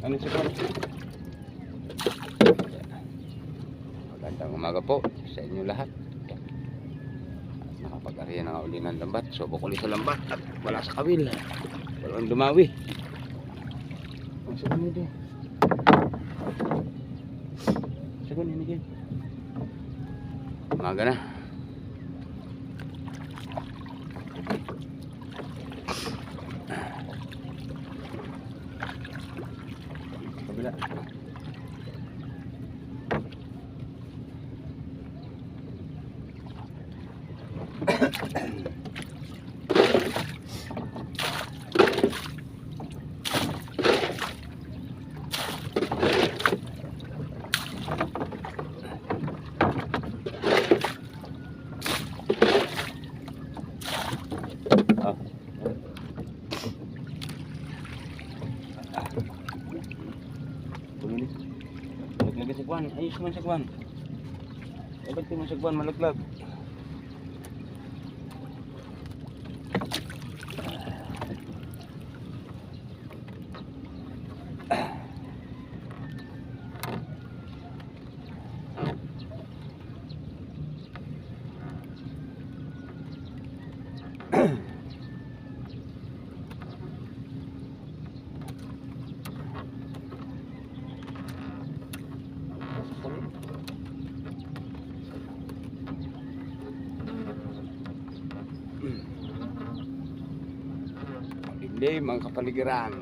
Ano siya po? Magandang umaga po sa inyo lahat. At nakapag-arihan na nga uli ng lambat. Subok ulit sa lambat at wala sa kawil. Walang dumawi. Ang sabi mo din. Sabi ni Miguel. Umaga na. Kabila. Ah. Tuminis. Malaglag sa kwan. Ayos man sa kwan. Eh, ba't di mo sa kwan malaglag? Hindi, mga kapaligiran.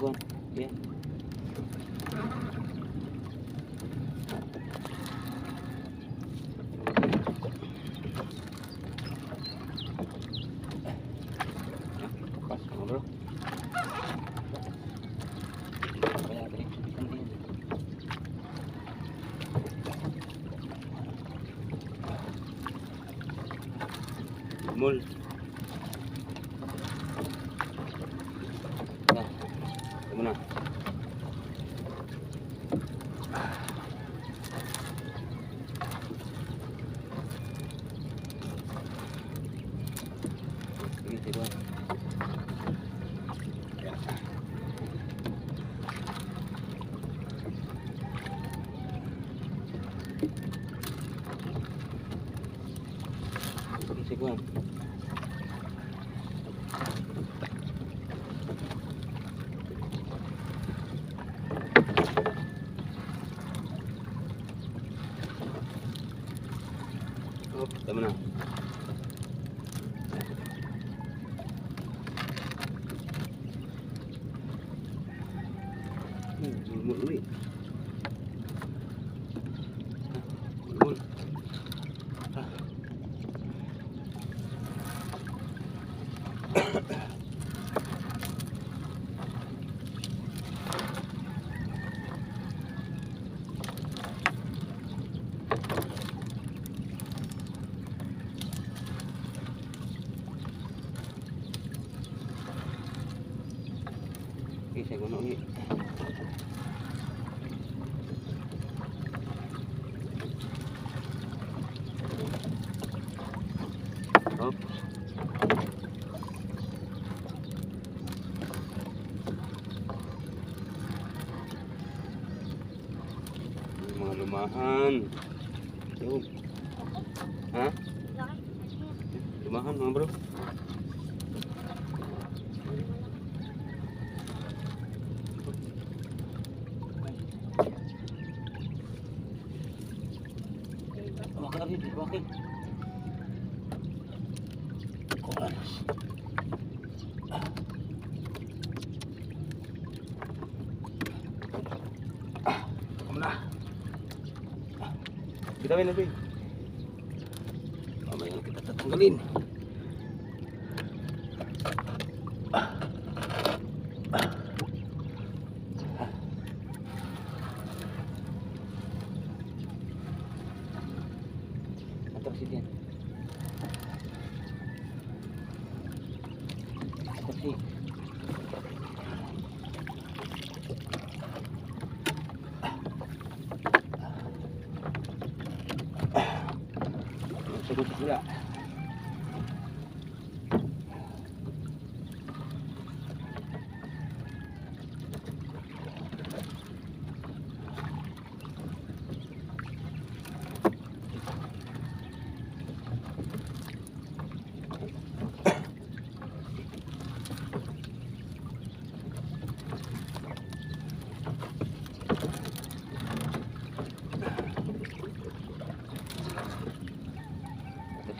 Sagwan, yan. Mul. Na. Ito mo na. Sige, sige. Sige, sige. Oh, tama na. Uli. Uli. Saya guna ulit. Hop. Yung mga lumahan. Yun. Ha? Lumahan mga bro. Hawakan na rin, hawakan. Kumalas. Ah, kamu na. Bitawin na, Bin. Mamaya kita tatanggalin. Atras si. Sagot sa sila.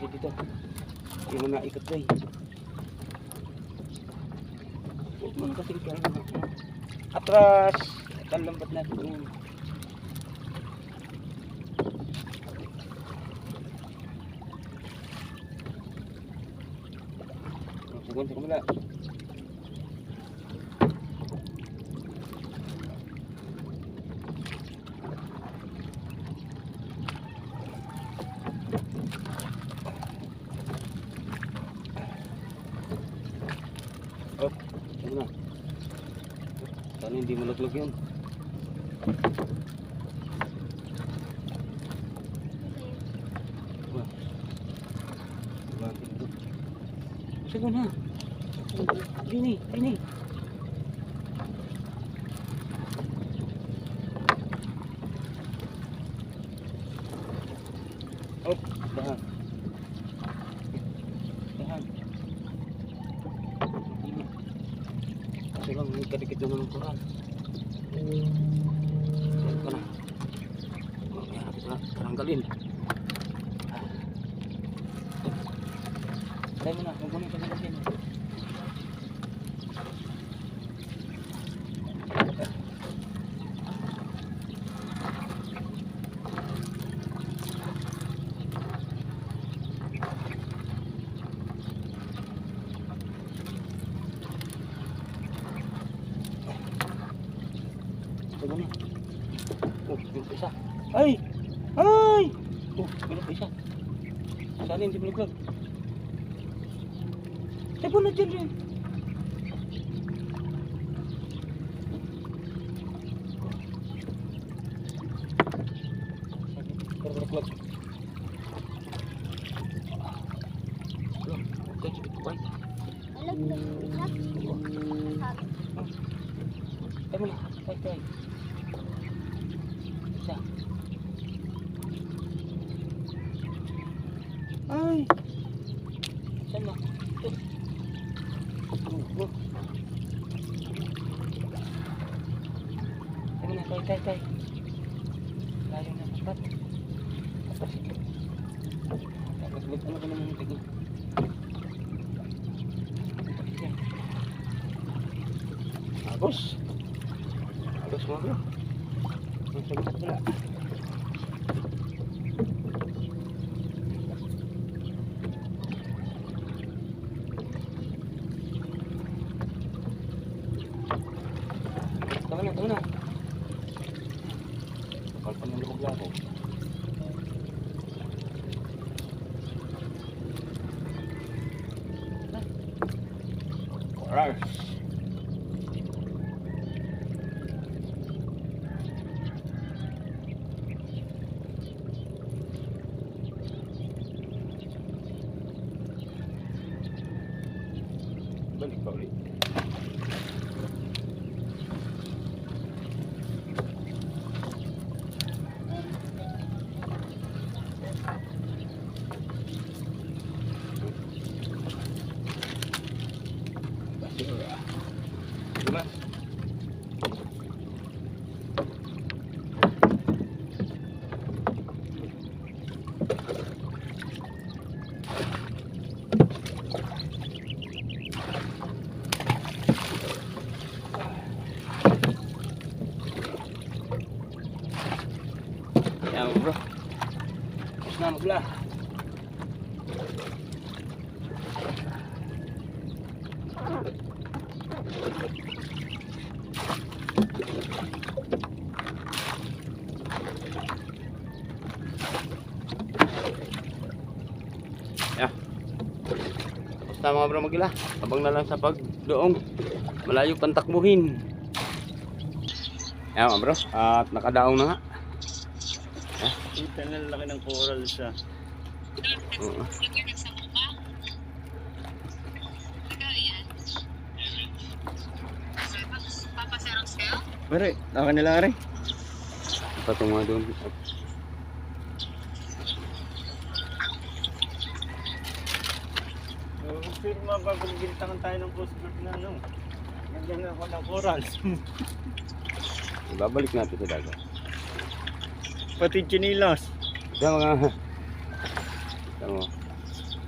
Kasi dito. Yung mga ikot ko eh. Huwag mo kasing kaya Atras! Ang lambat na doon. Sagon Oh, ano na? Sana hindi malaglag yun. Diba? Ito? Sige na. 我给你 Tapo na dyan yan. Pero malaglag. Wala, okay, sige, bye. Ay, muli. Ay, ay. Isa. Ay. Saan na? Ito. Oh, oh. Ay, na, tay, tay, tay. Layo na, ito. Tapos, mag- ano ka naman yung tigil? Agos. Agos mga bro. Ang sagot wala. Tama na, tama na. Kapal pa ng lubog ako. Alright. Balik ka ulit. Basura. Diba? Yan bro. Tapos na magla. Yeah. Na mga bro magila. Abang na lang sa pagdoong. Malayo pang takbuhin. Yan mga bro. At nakadaong na nga. Kita na laki ng coral sa Oo. Pare, naka nila rin. Patunga doon. Uh, pero mapapagbilintangan tayo ng Coast Guard na ano. Nandiyan ako ng coral. Babalik natin sa dagat. Pati chinilas. Ito mga... Ito mo.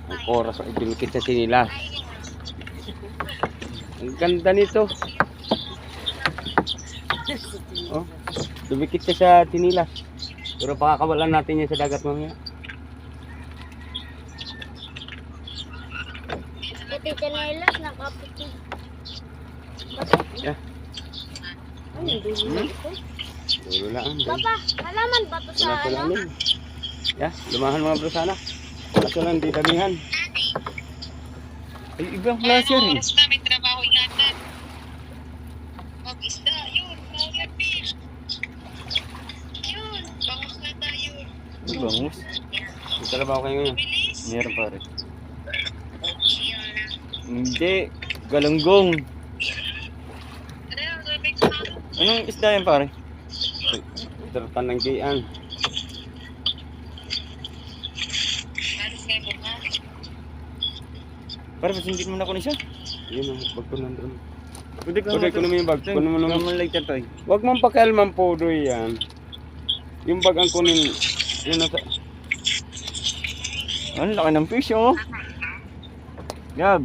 Ang oras ay dumikit sa sinila. Ang ganda nito. Oh, dumikit siya sa tinilas. Pero pakakawalan natin yan sa dagat mamaya. Pati chanelas, nakaputi. Yeah. Ano, dulo ito? Dulo lang. Dulo. Papa, halaman ba ito sa ano? Yeah, lumahan mga bro sana. Kaso lang di damihan. Ay, ibang klase yan eh. oras na may trabaho ingatan. Mag-isda, yun. Maulan fish. Yun, bangus na tayo. Bangus. May trabaho kayo ngayon. Meron pare. Yun lang. Hindi. Galanggong. Ano ano? Anong isda yan pare? Tartan ng giyan. Pare, ba't hindi mo na kunin siya? Yun ang bag ko nandun. Pwede ka Pwede ko naman yung bag. Kunin mo naman. Naman like that toy. Huwag mong pakialaman po doy yan. Yung bag ang kunin. Yun nasa... Ang laki ng fish oh. Gab.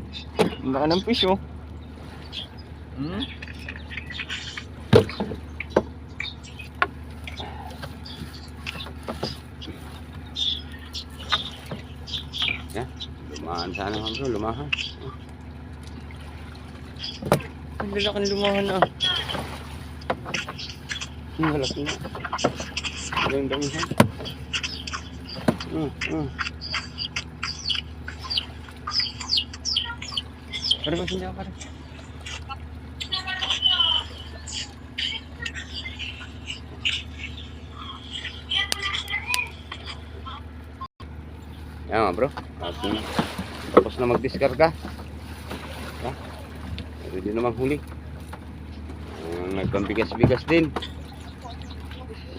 Ang laki ng fish oh. Hmm? Lumahan sana mga bro, lumahan. Ang lalaki ng lumahan ah. Ang halaki na. Ang damihan. Uh, uh. Pare, hindi ako pare? Yan mga bro. At, mm, tapos na mag-discarga. Ha? Ready na maghuli. Nagpambigas-bigas din.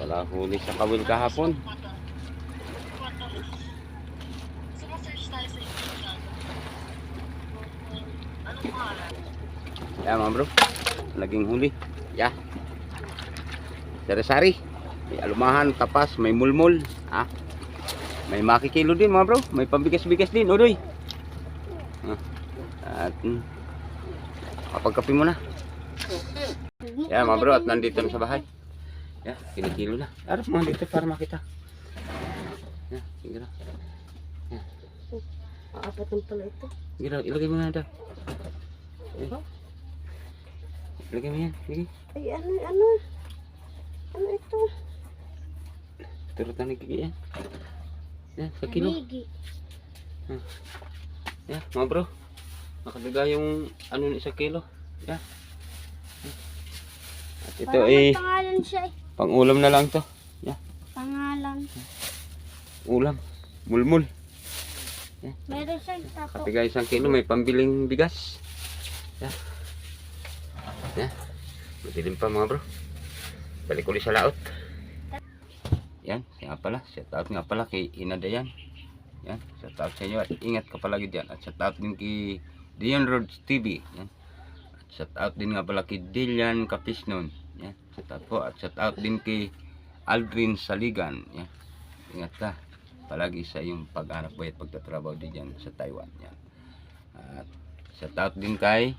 Wala huli sa kawil kahapon. Yan mga bro. Naging huli. Ya. Sari-sari. May alumahan, tapas, may mulmul. Ha? May makikilo din mga bro. May pambigas-bigas din. Udoy. At mm, kapag kape mo na. Yan mga bro at nandito na sa bahay. Yan, kinikilo na. Harap mo dito para makita. Yan, sige na. Aapat ng pala ito. Sige na, ilagay mo na daw. Yan. Ilagay mo yan, sige. Ay, ano, ano? Ano ito? Turo tayo nagkiki yan. Yan, sa kilo. Haligi. Yan, mga bro. Nakadaga yung ano ni sa kilo. Yan. At ito Parang ay pangalan siya eh. pang ulam na lang to. Pangalan. Ulam. Mulmul. Meron siyang tato. Katiga isang kilo, may pambiling bigas. Yan. Yan. Madilim pa mga bro. Balik ulit sa laot. Yan, nga pala. Shout out nga pala kay Inadayan. Yan, shout out sa inyo at ingat ka palagi dyan. At shout out din kay Dion Roads TV. Yan. At shout out din nga pala kay Dilian Capisnon. Yan, shout out po. At shout out din kay Aldrin Saligan. Yan. Ingat ka palagi sa iyong pag-anak buhay at pagtatrabaho din dyan sa Taiwan. Yan. At shout out din kay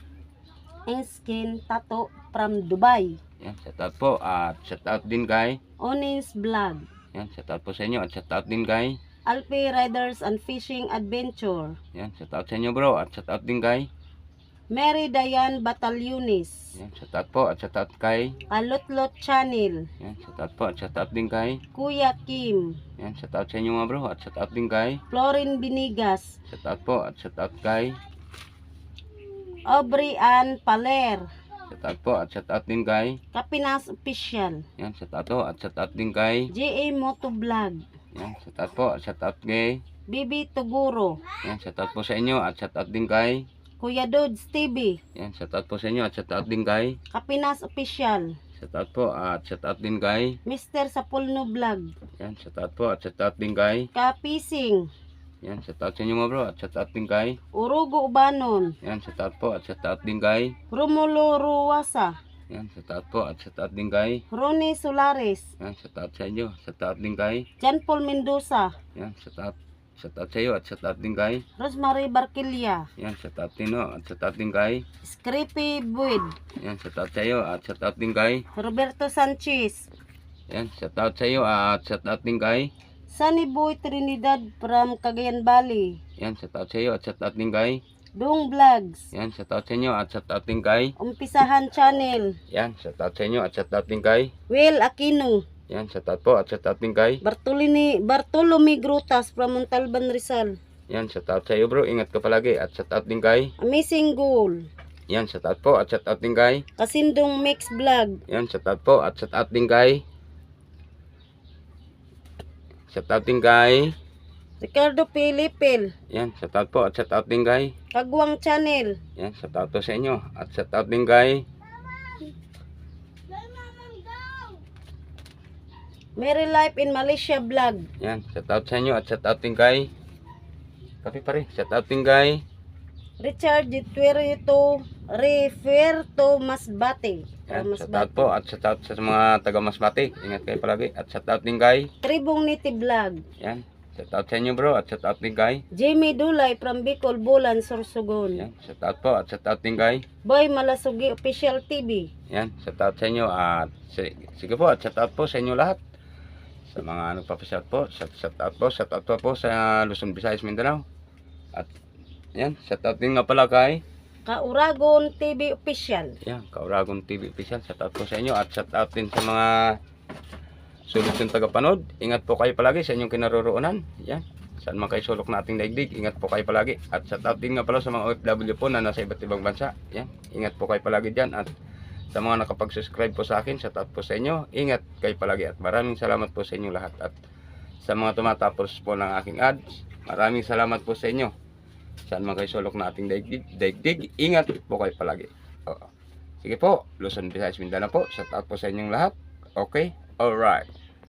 Skin Tato from Dubai. yan, shout out po. At shout out din kay Onis Vlog. yan, shout out po sa inyo. At shout out din kay Alpi Riders and Fishing Adventure. yan, shout out sa inyo bro. At shout out din kay Mary Dayan Batalyonis. yan, shout out po. At shout out kay Kalutlot Channel. yan, shout out po. At shout out din kay Kuya Kim. yan, shout out sa inyo mga bro. At shout out din kay Florin Binigas. shout out po. At shout out kay Aubrey Ann Paler. shout out po. At shout out din kay Kapinas Official. yan, shout out po. At shout out din kay JA Moto Vlog. yan, shout out po. At shout out kay Bibi Tuguro. yan, shout out po sa inyo. At shout out din kay Kuya Dudes TV. yan, shout out po sa inyo. At shout out din kay Kapinas Official. shout out po. At shout out din kay Mr. Sapulno Vlog. yan, shout out po. At shout out din kay Kapising. Yan, shout out sa inyo mga bro. At shout out din kay Urugo Ubanon. yan, shout out po. At shout out din kay Romulo Ruwasa. yan, shout out po. At shout out din kay Ronnie Solares. yan, shout out sa inyo. Shout out din kay Jan Paul Mendoza. yan, shout out shout out sa iyo. At shout out din kay Rosemary Barquilla. yan, shout out din no. At shout out din kay Scrappy Buid. yan, shout out sa iyo. At shout out din kay Roberto Sanchez. yan, shout out sa iyo. At shout out din kay Sunny Boy Trinidad from Cagayan Valley. yan, shout out sa iyo. At shout out din kay Dong Vlogs. yan, shout out sa inyo. At shout out din kay Umpisahan Channel. yan, shout out sa inyo. At shout out din kay Will Aquino. yan, shout out po. At shout out din kay Bartolini, Bartolome Grutas from Montalban Rizal. yan, shout out sa iyo bro. Ingat ka palagi. At shout out din kay Amazing Goal. yan, shout out po. At shout out din kay Kasindong Mix Vlog. yan, shout out po. At shout out din kay shout out din kay Ricardo Pilipil. yan, shout out po. At shout out din kay Kagwang Channel. yan, shout out po sa inyo. At shout out din kay Merry Life in Malaysia Vlog. yan, shout out sa inyo. At shout out din kay Kapi pa rin. Shout out din kay Richard Dituerito Referto Masbate. Yan, shout out po. At shout out sa mga taga Masbate. Ingat kayo palagi. At shout out din kay Tribong Niti Vlog. yan, shout out sa inyo bro. At shout out din kay Jamie Dulay from Bicol, Bulan, Sorsogon. yan, shout out po. At shout out din kay Boy Malasugi Official TV. Yan, shout out sa inyo at si- sige po, at shout out po sa inyo lahat. Sa mga nagpapa-shout po, shout, shout out po, shout out po, po sa Luzon, Visayas, Mindanao. At yan, shout out din nga pala kay Kauragon TV Official. yan, Kauragon TV official. Shout out po sa inyo at shout out din sa mga sulit yung tagapanood. Ingat po kayo palagi sa inyong kinaroroonan. Yan. Saan man kayo sulok na ating daigdig, ingat po kayo palagi. At shout out din nga pala sa mga OFW po na nasa iba't ibang bansa. Yan. Ingat po kayo palagi dyan. At sa mga nakapag-subscribe po sa akin, shout out po sa inyo. Ingat kayo palagi. At maraming salamat po sa inyo lahat. At sa mga tumatapos po ng aking ads, maraming salamat po sa inyo. Saan man kayo sulok na ating daigdig, daigdig ingat po kayo palagi. Oo. Sige po, Luzon, Visayas, Mindanao po. Shout out po sa inyong lahat. Okay? Alright.